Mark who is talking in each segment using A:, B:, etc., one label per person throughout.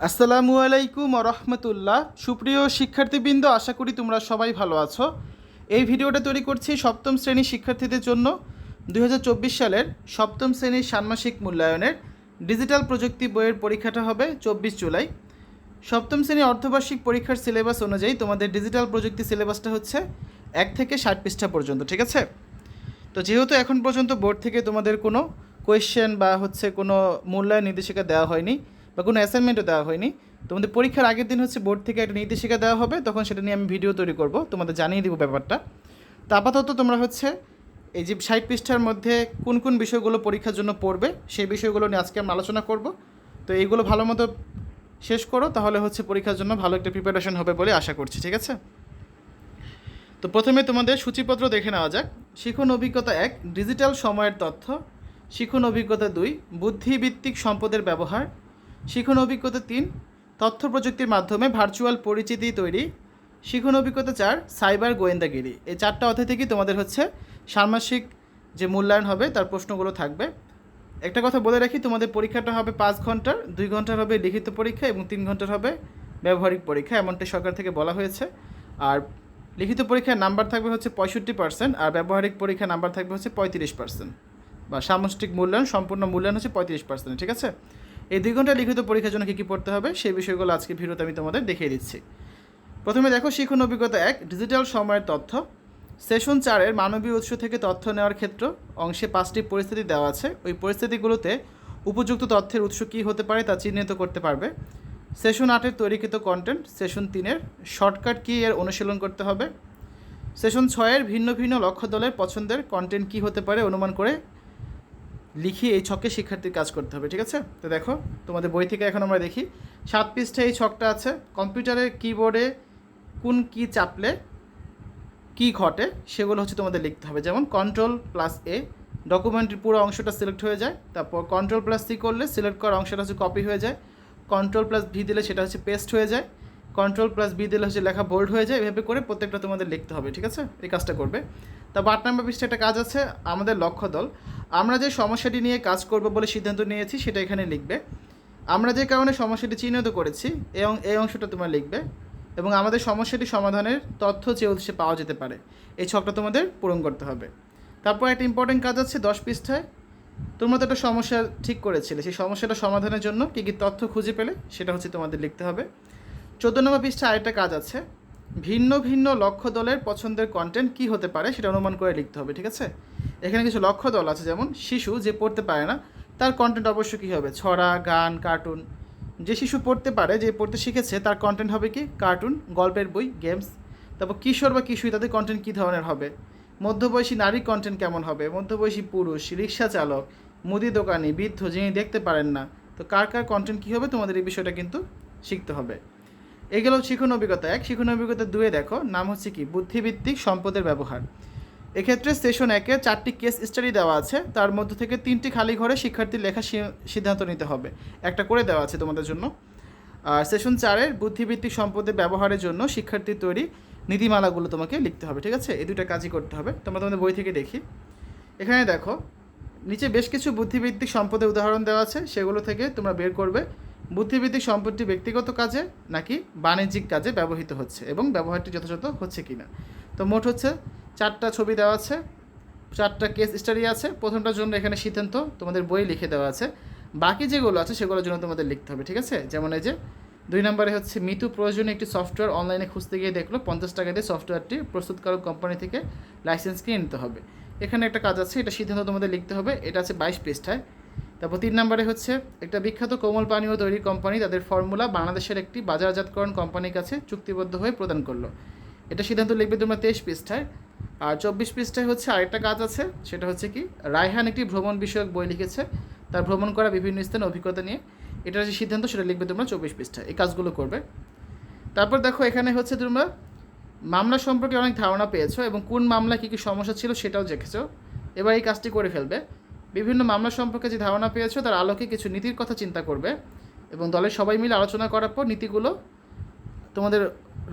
A: আসসালামু আলাইকুম রহমতুল্লাহ। সুপ্রিয় শিক্ষার্থীবৃন্দ, আশা করি তোমরা সবাই ভালো আছো। এই ভিডিওটা তৈরি করছি সপ্তম শ্রেণির শিক্ষার্থীদের জন্য। দু হাজার চব্বিশ সালের সপ্তম শ্রেণির ষান্মাসিক মূল্যায়নের ডিজিটাল প্রযুক্তি বইয়ের পরীক্ষাটা হবে চব্বিশ জুলাই। সপ্তম শ্রেণি অর্ধবার্ষিক পরীক্ষার সিলেবাস অনুযায়ী তোমাদের ডিজিটাল প্রযুক্তি সিলেবাসটা হচ্ছে এক থেকে ষাট পৃষ্ঠা পর্যন্ত, ঠিক আছে? তো যেহেতু এখন পর্যন্ত বোর্ড থেকে তোমাদের কোনো কোয়েশ্চেন বা হচ্ছে কোনো মূল্যায়ন নির্দেশিকা দেওয়া হয়নি বা কোনো অ্যাসাইনমেন্টও দেওয়া হয়নি। তোমাদের পরীক্ষার আগের দিন হচ্ছে বোর্ড থেকে একটা নির্দেশিকা দেওয়া হবে, তখন সেটা নিয়ে আমি ভিডিও তৈরি করব, তোমাদের জানিয়ে দেবো ব্যাপারটা। তো আপাতত তোমরা হচ্ছে এই যে ষাট পৃষ্ঠার মধ্যে কোন কোন বিষয়গুলো পরীক্ষার জন্য পড়বে, সেই বিষয়গুলো নিয়ে আজকে আমরা আলোচনা করব। তো এইগুলো ভালো মতো শেষ করো, তাহলে হচ্ছে পরীক্ষার জন্য ভালো একটা প্রিপারেশন হবে বলে আশা করছি, ঠিক আছে? তো প্রথমে তোমাদের সূচিপত্র দেখে নেওয়া যাক। শিখন অভিজ্ঞতা এক, ডিজিটাল সময়ের তথ্য। শিখন অভিজ্ঞতা দুই বুদ্ধিভিত্তিক সম্পদের ব্যবহার। শিখন অভিজ্ঞতা তিন তথ্য প্রযুক্তির মাধ্যমে ভার্চুয়াল পরিচিতি তৈরি। শিখন অভিজ্ঞতা চার সাইবার গোয়েন্দাগিরি। এই চারটা অধ্যায় থেকেই তোমাদের হচ্ছে ষান্মাসিক যে মূল্যায়ন হবে, তার প্রশ্নগুলো থাকবে। একটা কথা বলে রাখি, তোমাদের পরীক্ষাটা হবে পাঁচ ঘণ্টার, দুই ঘণ্টার হবে লিখিত পরীক্ষা এবং তিন ঘণ্টার হবে ব্যবহারিক পরীক্ষা, এমনটাই সরকার থেকে বলা হয়েছে। আর লিখিত পরীক্ষার নাম্বার থাকবে হচ্ছে পঁয়ষট্টি পার্সেন্ট আর ব্যবহারিক পরীক্ষার নাম্বার থাকবে হচ্ছে পঁয়ত্রিশ পার্সেন্ট বা সামষ্টিক মূল্যায়ন, সম্পূর্ণ মূল্যায়ন হচ্ছে পঁয়ত্রিশ পার্সেন্ট ঠিক আছে? এই দুই ঘণ্টা লিখিত পরীক্ষার জন্য কী কী পড়তে হবে, সেই বিষয়গুলো আজকে ভিডিওতে আমি তোমাদের দেখিয়ে দিচ্ছি। প্রথমে দেখো, শিখন অভিজ্ঞতা এক, ডিজিটাল সময়ের তথ্য। সেশন চারের মানবীয় উৎস থেকে তথ্য নেওয়ার ক্ষেত্র। অংশে পাঁচটি পরিস্থিতি দেওয়া আছে। ওই পরিস্থিতিগুলোতে উপযুক্ত তথ্যের উৎস কী হতে পারে তা চিহ্নিত করতে পারবে। সেশন আটের তৈরিকৃত কন্টেন্ট সেশন তিনের শর্টকাট কী এর অনুশীলন করতে হবে। সেশন ছয়ের ভিন্ন ভিন্ন লক্ষ্য দলের পছন্দের কন্টেন্ট কী হতে পারে অনুমান করে লিখিয়ে এই ছকে শিক্ষার্থীর কাজ করতে হবে, ঠিক আছে? তো দেখো, তোমাদের বই থেকে এখন আমরা দেখি। সাত পৃষ্ঠে এই ছকটা আছে। কম্পিউটারের কিবোর্ডে কোন কি চাপলে কি ঘটে সেগুলো হচ্ছে তোমাদের লিখতে হবে। যেমন কন্ট্রোল প্লাস এ ডকুমেন্টের পুরো অংশটা সিলেক্ট হয়ে যায়, তারপর কন্ট্রোল প্লাস সি করলে সিলেক্ট করা অংশটা হচ্ছে কপি হয়ে যায়। কন্ট্রোল প্লাস ভি দিলে সেটা হচ্ছে পেস্ট হয়ে যায়। কন্ট্রোল প্লাস বি দিলে হচ্ছে লেখা বোল্ড হয়ে যায়। এভাবে করে প্রত্যেকটা তোমাদের লিখতে হবে, ঠিক আছে? এই কাজটা করবে। তারপর আট নম্বর পৃষ্ঠে একটা কাজ আছে, আমাদের লক্ষ্য দল। আমরা যে সমস্যাটি নিয়ে কাজ করব বলে সিদ্ধান্ত নিয়েছি, সেটা এখানে লিখবে। আমরা যে কারণে সমস্যাটি চিহ্নিত করেছি, এবং এই অংশটা তোমরা লিখবে, এবং আমাদের সমস্যাটি সমাধানের তথ্য যে উৎসে পাওয়া যেতে পারে, এই ছকটা তোমাদের পূরণ করতে হবে। তারপর একটা ইম্পর্টেন্ট কাজ আছে দশ পৃষ্ঠায়। তোমরা তো একটা সমস্যা ঠিক করেছিলে, সেই সমস্যাটা সমাধানের জন্য কী কী তথ্য খুঁজে পেলে, সেটা হচ্ছে তোমাদের লিখতে হবে। চোদ্দ নম্বর পৃষ্ঠায় আরেকটা কাজ আছে। ভিন্ন ভিন্ন লক্ষ্য দলের পছন্দের কন্টেন্ট কী হতে পারে, সেটা অনুমান করে লিখতে হবে, ঠিক আছে? এখানে কিছু লক্ষ্য দল আছে, যেমন শিশু যে পড়তে পারে না, তার কন্টেন্ট অবশ্যই কী হবে? ছড়া, গান কার্টুন যে শিশু পড়তে পারে, যে পড়তে শিখেছে, তার কন্টেন্ট হবে কি? কার্টুন গল্পের বই গেমস তারপর কিশোর বা কিশোরী, তাদের কন্টেন্ট কী ধরনের হবে? মধ্যবয়সী নারীর কন্টেন্ট কেমন হবে? মধ্যবয়সী পুরুষ, রিক্সা চালক, মুদি দোকানি, বৃদ্ধ, যিনি দেখতে পারেন না। তো কার কার কন্টেন্ট কী হবে? তোমাদের এই বিষয়টা কিন্তু শিখতে হবে। এগুলো শিখন অভিজ্ঞতা এক। শিখন অভিজ্ঞতা দুয়ে দেখো। নাম হচ্ছে কি? বুদ্ধিভিত্তিক সম্পদের ব্যবহার। এক্ষেত্রে সেশন একে চারটি কেস স্টাডি দেওয়া আছে। তার মধ্যে থেকে তিনটি খালি ঘরে শিক্ষার্থীর লেখা সিদ্ধান্ত নিতে হবে। একটা করে দেওয়া আছে তোমাদের জন্য। আর সেশন চারের বুদ্ধিভিত্তিক সম্পদের ব্যবহারের জন্য শিক্ষার্থীর তৈরি নীতিমালাগুলো তোমাকে লিখতে হবে, ঠিক আছে? এই দুটো কাজই করতে হবে। তোমরা তোমাদের বই থেকে দেখি। এখানে দেখো, নিচে বেশ কিছু বুদ্ধিভিত্তিক সম্পদের উদাহরণ দেওয়া আছে। সেগুলো থেকে তোমরা বের করবে বুদ্ধিভিত্তিক সম্পদটি ব্যক্তিগত কাজে নাকি বাণিজ্যিক কাজে ব্যবহৃত হচ্ছে এবং ব্যবহারটি যথাযথ হচ্ছে কি না তো মোট হচ্ছে চারটা ছবি দেওয়া আছে, চারটা কেস স্টাডি আছে। প্রথমটার জন্য এখানে সিদ্ধান্ত তোমাদের বই লিখে দেওয়া আছে। বাকি যেগুলো আছে সেগুলোর জন্য তোমাদের লিখতে হবে, ঠিক আছে? যেমন এই যে, দুই নম্বরে হচ্ছে মিতু প্রয়োজনে একটি সফটওয়্যার অনলাইনে খুঁজতে গিয়ে দেখল, পঞ্চাশ টাকা দিয়ে সফটওয়্যারটি প্রস্তুতকারক কোম্পানি থেকে লাইসেন্স কিনে নিতে হবে। এখানে একটা কাজ আছে, এটা সিদ্ধান্ত তোমাদের লিখতে হবে, এটা আছে বাইশ পৃষ্ঠায়। তারপর তিন নম্বরে হচ্ছে, একটা বিখ্যাত কোমল পানীয় তৈরি কোম্পানি তাদের ফর্মুলা বাংলাদেশের একটি বাজারজাতকরণ কোম্পানির কাছে চুক্তিবদ্ধ হয়ে প্রদান করল। এটা সিদ্ধান্ত লিখবে তোমরা তেইশ পৃষ্ঠায়। আর চব্বিশ পৃষ্ঠায় হচ্ছে আরেকটা কাজ আছে, সেটা হচ্ছে কি, রায়হান একটি ভ্রমণ বিষয়ক বই লিখেছে। তার ভ্রমণ করা বিভিন্ন স্থানে অভিজ্ঞতা নিয়ে। এটার যে সিদ্ধান্ত, সেটা লিখবে তোমরা চব্বিশ পৃষ্ঠায়। এই কাজগুলো করবে। তারপর দেখো, এখানে হচ্ছে তোমরা মামলা সম্পর্কে অনেক ধারণা পেয়েছ এবং কোন মামলা কী কী সমস্যা ছিল সেটাও দেখেছ। এবার এই কাজটি করে ফেলবে। বিভিন্ন মামলা সম্পর্কে যে ধারণা পেয়েছ, তার আলোকে কিছু নীতির কথা চিন্তা করবে এবং দলের সবাই মিলে আলোচনা করার পর নীতিগুলো তোমাদের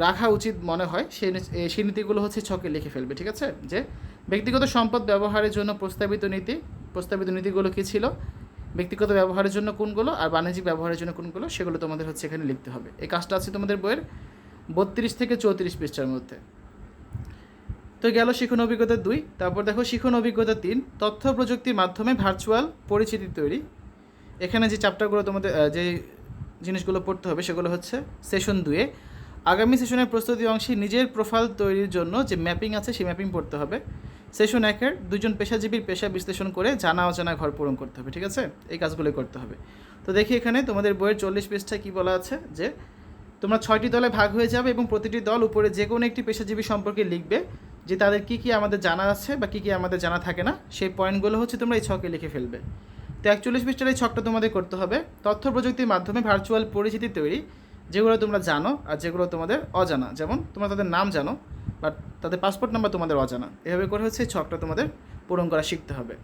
A: রাখা উচিত মনে হয় সেই নীতিগুলো হচ্ছে ছকে লিখে ফেলবে, ঠিক আছে? যে ব্যক্তিগত সম্পদ ব্যবহারের জন্য প্রস্তাবিত নীতি, প্রস্তাবিত নীতিগুলো কী ছিল? ব্যক্তিগত ব্যবহারের জন্য কোনগুলো আর বাণিজ্যিক ব্যবহারের জন্য কোনগুলো, সেগুলো তোমাদের হচ্ছে এখানে লিখতে হবে। এই কাজটা আছে তোমাদের বইয়ের বত্রিশ থেকে চৌত্রিশ পৃষ্ঠার মধ্যে। তো গেল শিখন অভিজ্ঞতা দুই। তারপর দেখো, শিখন অভিজ্ঞতা তিন, তথ্য প্রযুক্তির মাধ্যমে ভার্চুয়াল পরিচিতি তৈরি। এখানে যে চ্যাপ্টারগুলো তোমাদের যে জিনিসগুলো পড়তে হবে সেগুলো হচ্ছে সেশন দুয়ে আগামী সেশনের প্রস্তুতি অংশে নিজের প্রোফাইল তৈরির জন্য যে ম্যাপিং আছে, সেই ম্যাপিং পড়তে হবে। সেশন একের দুজন পেশাজীবীর পেশা বিশ্লেষণ করে জানা অজানা ঘর পূরণ করতে হবে, ঠিক আছে? এই কাজগুলোই করতে হবে। তো দেখি এখানে তোমাদের বইয়ের চল্লিশ পৃষ্ঠায় কী বলা আছে, যে তোমরা ছয়টি দলে ভাগ হয়ে যাবে এবং প্রতিটি দল উপরে যে কোনো একটি পেশাজীবী সম্পর্কে লিখবে যে তাদের কী কী আমাদের জানা আছে বা কী কী আমাদের জানা থাকে না। সেই পয়েন্টগুলো হচ্ছে তোমরা এই ছকে লিখে ফেলবে। তো একচল্লিশ পৃষ্ঠার এই ছকটা তোমাদের করতে হবে। তথ্য প্রযুক্তির মাধ্যমে ভার্চুয়াল পরিচিতি তৈরি। যেগুলো তোমরা জানো আর যেগুলো তোমাদের অজানা, যেমন তোমরা তাদের নাম জানো বাট তাদের পাসপোর্ট নাম্বার তোমাদের অজানা। এভাবে করে হচ্ছে ছকটা তোমাদের পূরণ করা শিখতে হবে।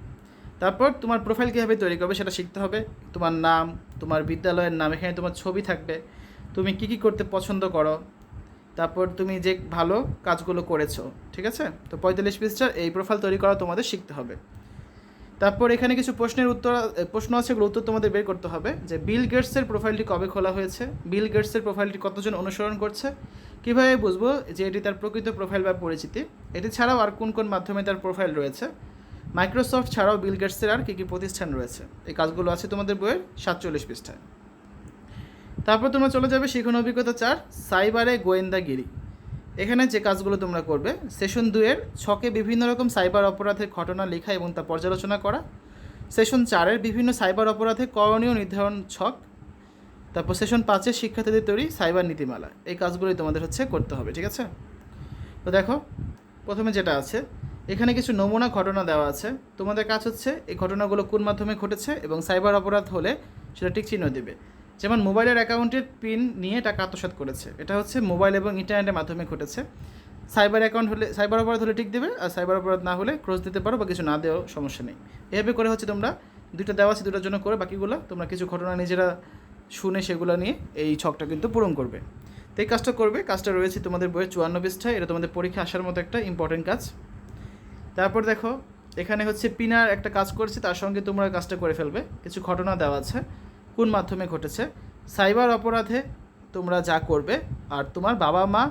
A: তারপর তোমার প্রোফাইল কীভাবে তৈরি করবে সেটা শিখতে হবে। তোমার নাম, তোমার বিদ্যালয়ের নাম, এখানে তোমার ছবি থাকবে। তুমি কী কী করতে পছন্দ করো। তারপর তুমি যে ভালো কাজগুলো করেছ, ঠিক আছে? তো পঁয়তাল্লিশ পৃষ্ঠার এই প্রোফাইল তৈরি করা তোমাদের শিখতে হবে। তারপর এখানে কিছু প্রশ্নের উত্তর, প্রশ্ন আছে, এগুলো উত্তর তোমাদের বের করতে হবে, যে বিল গেটসের প্রোফাইলটি কবে খোলা হয়েছে? বিল গেটসের প্রোফাইলটি কতজন অনুসরণ করছে? কীভাবে বুঝব যে এটি তার প্রকৃত প্রোফাইল বা পরিচিতি? এটি ছাড়াও আর কোন কোন মাধ্যমে তার প্রোফাইল রয়েছে? মাইক্রোসফট ছাড়াও বিল গেটসের আর কী কী প্রতিষ্ঠান রয়েছে? এই কাজগুলো আছে তোমাদের বইয়ের সাতচল্লিশ পৃষ্ঠায়। তারপর তোমরা চলে যাবে শিখন অভিজ্ঞতা চার, সাইবারে গোয়েন্দাগিরি। এখানে যে কাজগুলো তোমরা করবে, সেশন দুয়ের ছকে বিভিন্ন রকম সাইবার অপরাধের ঘটনা লেখা এবং তা পর্যালোচনা করা। সেশন চারের বিভিন্ন সাইবার অপরাধের করণীয় নির্ধারণ ছক। তারপর সেশন পাঁচের শিক্ষার্থীদের তৈরি সাইবার নীতিমালা। এই কাজগুলোই তোমাদের হচ্ছে করতে হবে, ঠিক আছে? তো দেখো, প্রথমে যেটা আছে, এখানে কিছু নমুনা ঘটনা দেওয়া আছে। তোমাদের কাজ হচ্ছে, এই ঘটনাগুলো কোন মাধ্যমে ঘটেছে এবং সাইবার অপরাধ হলে সেটা টিক চিহ্ন দেবে। যেমন মোবাইলের অ্যাকাউন্টের পিন নিয়ে টাকা আত্মসাৎ করেছে। এটা হচ্ছে মোবাইল এবং ইন্টারনেটের মাধ্যমে ঘটেছে। সাইবার অ্যাকাউন্ট হলে, সাইবার অপরাধ হলে টিক দেবে, আর সাইবার অপরাধ না হলে ক্রস দিতে পারো বা কিছু না দেওয়াও সমস্যা নেই। এভাবে করে হচ্ছে তোমরা দুইটা দেওয়া আছে দুটার জন্য করে বাকিগুলো তোমরা কিছু ঘটনা নিজেরা শুনে সেগুলো নিয়ে এই ছকটা কিন্তু পূরণ করবে। তো এই কাজটা করবে, কাজটা রয়েছে তোমাদের বইয়ের চুয়ান্ন পৃষ্ঠায়। এটা তোমাদের পরীক্ষা আসার মতো একটা ইম্পর্টেন্ট কাজ। তারপর দেখো, এখানে হচ্ছে পিনার একটা কাজ করেছে, তার সঙ্গে তোমরা কাজটা করে ফেলবে। কিছু ঘটনা দেওয়া আছে। কোন মাধ্যমে ঘটেছে? সাইবার অপরাধে তোমরা যা করবে, আর তোমার বাবা মা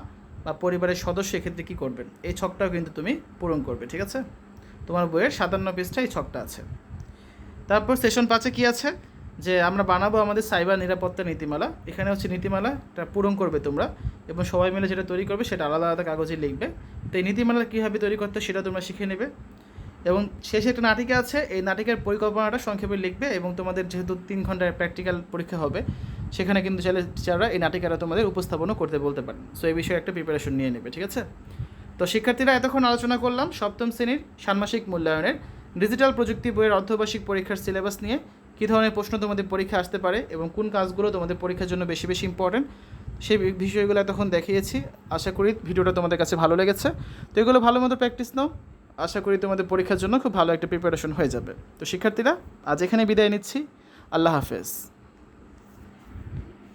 A: বা পরিবারের সদস্য এক্ষেত্রে কী করবেন? এই ছকটাও কিন্তু তুমি পূরণ করবে, ঠিক আছে? তোমার বইয়ের সাতান্ন পৃষ্ঠায় এই ছকটা আছে। তারপর সেশন পাঁচে কী আছে? যে আমরা বানাবো আমাদের সাইবার নিরাপত্তা নীতিমালা। এখানে হচ্ছে নীতিমালাটা পূরণ করবে তোমরা এবং সবাই মিলে যেটা তৈরি করবে সেটা আলাদা আলাদা কাগজে লিখবে। তো এই নীতিমালা কীভাবে তৈরি করতে সেটা তোমরা শিখে নেবে। এবং শেষে একটা নাটিকা আছে, এই নাটিকার পরিকল্পনাটা সংক্ষেপে লিখবে এবং তোমাদের যেহেতু তিন ঘণ্টার প্র্যাকটিক্যাল পরীক্ষা হবে, সেখানে কিন্তু চাইলে টিচাররা এই নাটিকাটা তোমাদের উপস্থাপনও করতে বলতে পারেন। সো এই বিষয়ে একটা প্রিপারেশন নিয়ে নেবে, ঠিক আছে? তো শিক্ষার্থীরা, এতক্ষণ আলোচনা করলাম সপ্তম শ্রেণির ষান্মাসিক মূল্যায়নের। ডিজিটাল প্রযুক্তি বইয়ের অর্ধবার্ষিক পরীক্ষার সিলেবাস নিয়ে কী ধরনের প্রশ্ন তোমাদের পরীক্ষা আসতে পারে এবং কোন কাজগুলো তোমাদের পরীক্ষার জন্য বেশি বেশি ইম্পর্টেন্ট সেই বিষয়গুলো এতক্ষণ দেখিয়েছি। আশা করি ভিডিওটা তোমাদের কাছে ভালো লেগেছে। তো এগুলো ভালো মতো প্র্যাকটিস নাও। আশা করি তোমাদের পরীক্ষার জন্য খুব ভালো একটা প্রিপারেশন হয়ে যাবে। তো শিক্ষার্থীরা, আজ এখানে বিদায় নিচ্ছি। আল্লাহ হাফেজ।